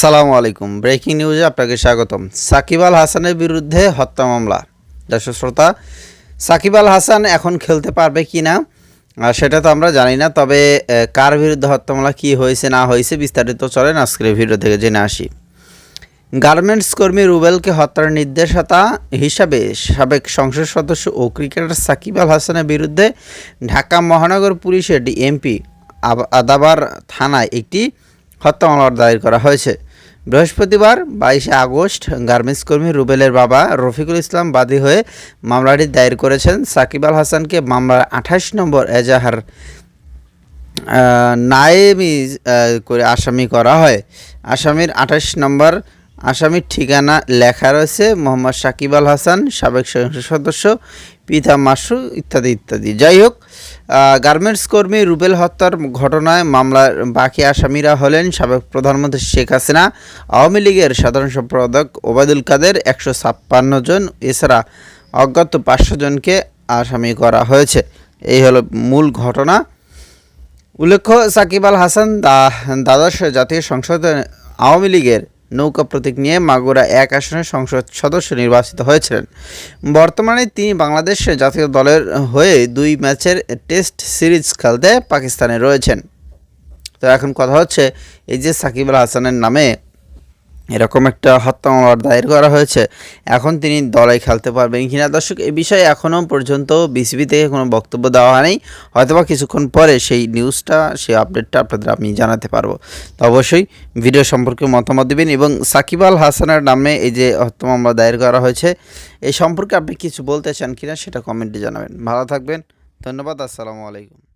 আসসালামু আলাইকুম। ব্রেকিং নিউজে আপনাকে স্বাগতম। সাকিব আল হাসানের বিরুদ্ধে হত্যা মামলা। দর্শক শ্রোতা, সাকিব আল হাসান এখন খেলতে পারবে কি না সেটা তো আমরা জানি না, তবে কার বিরুদ্ধে হত্যা মামলা, কী হয়েছে, না হয়েছে বিস্তারিত চলেন আজকের ভিডিও থেকে জেনে আসি। গার্মেন্টস কর্মী রুবেলকে হত্যার নির্দেশতা হিসাবে সাবেক সংসদ সদস্য ও ক্রিকেটার সাকিব আল হাসানের বিরুদ্ধে ঢাকা মহানগর পুলিশের ডিএমপি আদাবার থানায় একটি হত্যা মামলা দায়ের করা হয়েছে। বৃহস্পতিবার বাইশে আগস্ট গার্মেন্টস কর্মী রুবেলের বাবা রফিকুল ইসলাম বাদী হয়ে মামলাটি দায়ের করেছেন সাকিব আল হাসানকে মামলার আঠাশ নম্বর এজাহার নায়েমি করে আসামি করা হয়। আসামির আঠাশ নম্বর আসামির ঠিকানা লেখা রয়েছে, মোহাম্মদ সাকিব আল হাসান, সাবেক সংসদ সদস্য, পিতা মাসু, ইত্যাদি ইত্যাদি। যাই হোক গার্মেন্টস কর্মী রুবেল হত্যার ঘটনায় মামলার বাকি আসামিরা হলেন সাবেক প্রধানমন্ত্রী শেখ হাসিনা, আওয়ামী লীগের সাধারণ সম্পাদক ওবায়দুল কাদের, একশো ছাপ্পান্ন জন, এছাড়া অজ্ঞাত পাঁচশো জনকে আসামি করা হয়েছে। এই হলো মূল ঘটনা। উল্লেখ্য, সাকিব আল হাসান দ্বাদশ জাতীয় সংসদে আওয়ামী লীগের নৌকা প্রতীক নিয়ে মাগুরা এক আসনের সংসদ সদস্য নির্বাচিত হয়েছিলেন। বর্তমানে তিনি বাংলাদেশের জাতীয় দলের হয়ে দুই ম্যাচের টেস্ট সিরিজ খেলতে পাকিস্তানে রয়েছেন। তো এখন কথা হচ্ছে, এই যে সাকিব আল হাসানের নামে এরকম একটা হত্যা মামলা দায়ের করা হয়েছে। এখন তিনি দলে খেলতে পারবেন কিনা? দর্শক, এ বিষয়ে এখনও পর্যন্ত বিসিবি থেকে কোনো বক্তব্য দেওয়া হয়নি। হয়তোবা কিছুক্ষণ পরে সেই নিউজটা, সেই আপডেটটা আপনাদের আমি জানাতে পারব। তো অবশ্যই ভিডিও সম্পর্কে মতামত দিবেন এবং সাকিব আল হাসানের নামে এই যে হত্যা মামলা দায়ের করা হয়েছে, এই সম্পর্কে আপনি কিছু বলতে চান কিনা সেটা কমেন্টে জানাবেন। ভালো থাকবেন। ধন্যবাদ। আসসালামু আলাইকুম।